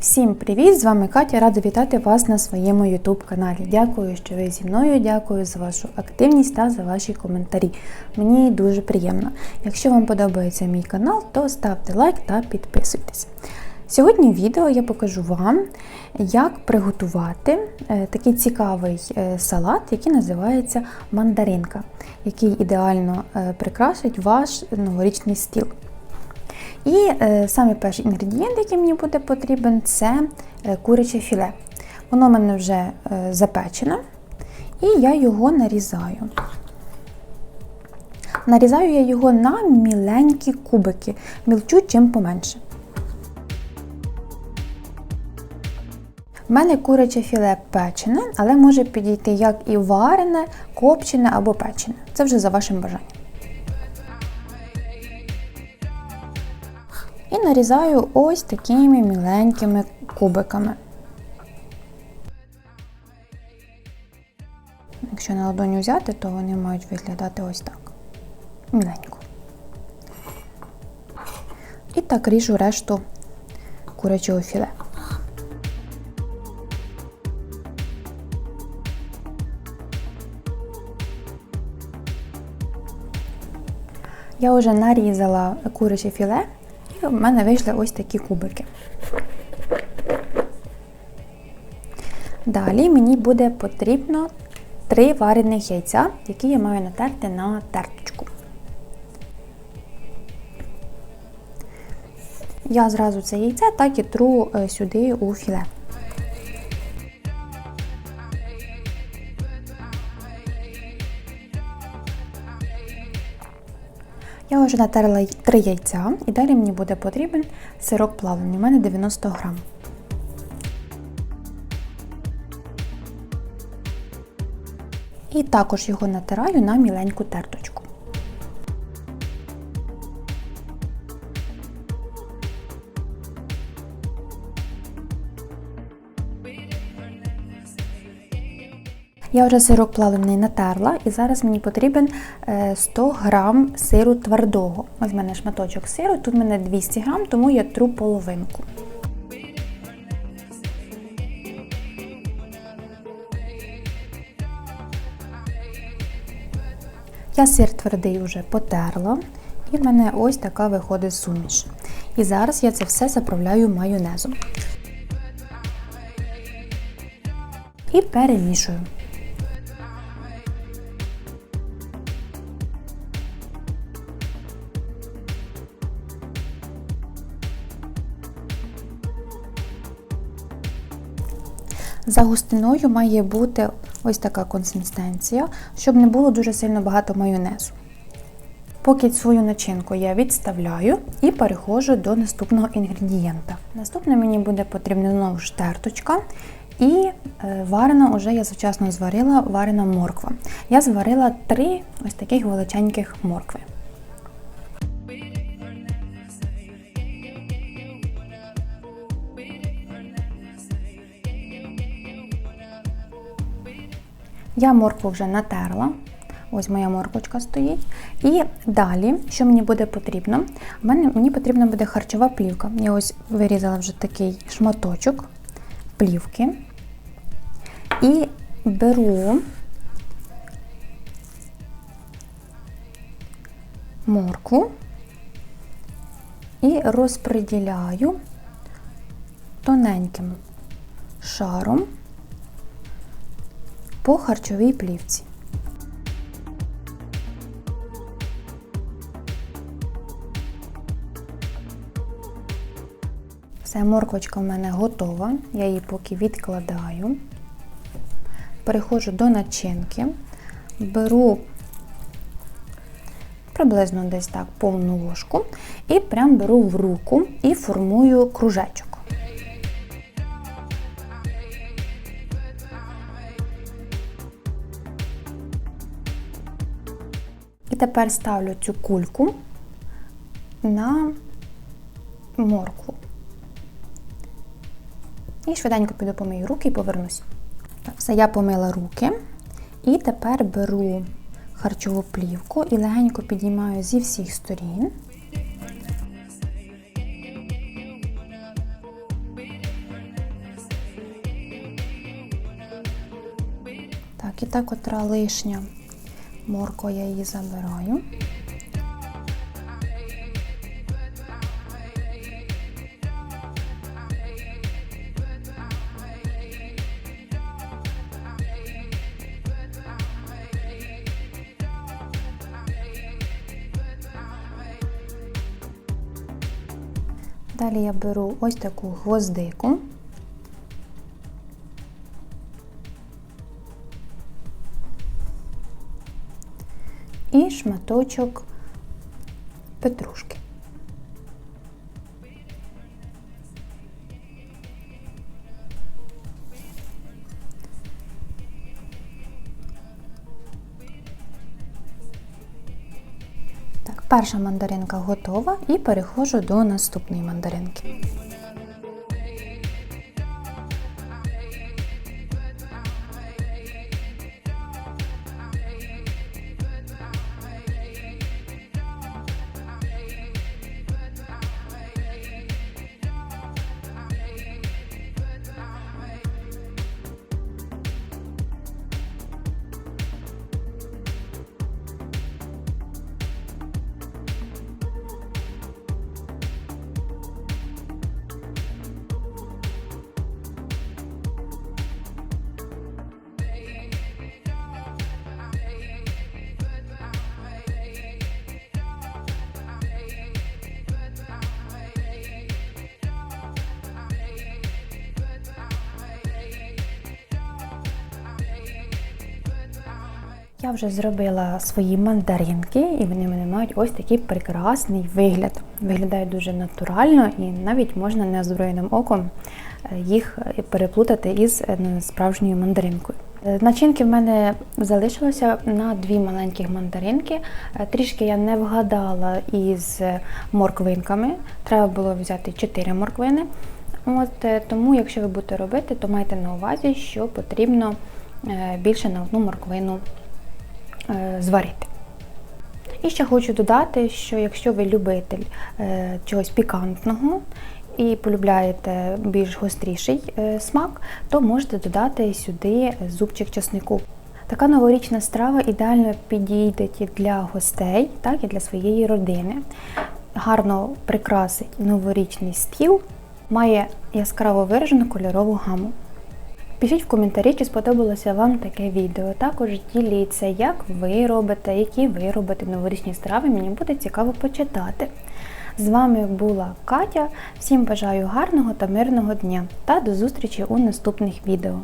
Всім привіт! З вами Катя. Рада вітати вас на своєму YouTube каналі. Дякую, що ви зі мною. Дякую за вашу активність та за ваші коментарі. Мені дуже приємно. Якщо вам подобається мій канал, то ставте лайк та підписуйтесь. Сьогодні в відео я покажу вам, як приготувати е, такий цікавий е, салат, який називається мандаринка, який ідеально е, прикрасить ваш новорічний стіл. І е, саме перший інгредієнт, який мені буде потрібен, це е, куряче філе. Воно в мене вже е, запечене, і я його нарізаю. Нарізаю я його на міленькі кубики, мілчу чим поменше. У мене куряче філе печене, але може підійти як і варене, копчене або печене. Це вже за вашим бажанням. Нарізаю ось такими міленькими кубиками. Якщо на ладоню взяти, то вони мають виглядати ось так. Міленько. І так ріжу решту курячого філе. Я вже нарізала куряче філе, в мене вийшли ось такі кубики. Далі мені буде потрібно три варених яйця, які я маю натерти на терточку. Я зразу це яйце так і тру е, сюди у філе. Я вже натерла три яйця і далі мені буде потрібен сирок плавлений. У мене 90 грам. І також його натираю на міленьку терточку. Я вже сирок плавлений натерла, і зараз мені потрібен 100 грам сиру твердого. Ось в мене шматочок сиру, тут в мене 200 грам, тому я тру половинку. Я сир твердий вже потерла, і в мене ось така виходить суміш. І зараз я це все заправляю майонезом. І перемішую. За густиною має бути ось така консистенція, щоб не було дуже сильно багато майонезу. Поки свою начинку я відставляю і переходжу до наступного інгредієнта. Наступне мені буде потрібна знову ж терточка. І е, варена вже я завчасно зварила варена морква. Я зварила три ось таких величеньких моркви. Я моркву вже натерла. Ось моя морквочка стоїть. І далі, що мені буде потрібно? Мені, мені потрібна буде харчова плівка. Я ось вирізала вже такий шматочок плівки. І беру моркву і розподіляю тоненьким шаром по харчовій плівці. Все, морквочка в мене готова, я її поки відкладаю. Переходжу до начинки, беру приблизно десь так повну ложку і прям беру в руку і формую кружечок. тепер ставлю цю кульку на моркву. І швиденько піду помию руки і повернусь. Все, я помила руки. І тепер беру харчову плівку і легенько піднімаю зі всіх сторін. Так, і так отра лишня Морква я її забираю. Далі я беру ось таку гвоздику. І шматочок петрушки. Так, перша мандаринка готова і переходжу до наступної мандаринки. Я вже зробила свої мандаринки, і вони мене мають ось такий прекрасний вигляд. Виглядає дуже натурально і навіть можна неозброєним оком е, їх переплутати із е, справжньою мандаринкою. Е, Начинки в мене залишилося на дві маленькі мандаринки. Трішки я не вгадала із морквинками. Треба було взяти 4 морквини. От, тому, якщо ви будете робити, то майте на увазі, що потрібно більше на одну морквину зварити. І ще хочу додати, що якщо ви любитель е, чогось пікантного і полюбляєте більш гостріший е, смак, то можете додати сюди зубчик чеснику. Така новорічна страва ідеально підійде і для гостей, так і для своєї родини. Гарно прикрасить новорічний стіл, має яскраво виражену кольорову гаму. Пишіть в коментарі, чи сподобалося вам таке відео. Також діліться, як ви робите, які ви робите новорічні страви. Мені буде цікаво почитати. З вами була Катя. Всім бажаю гарного та мирного дня та до зустрічі у наступних відео.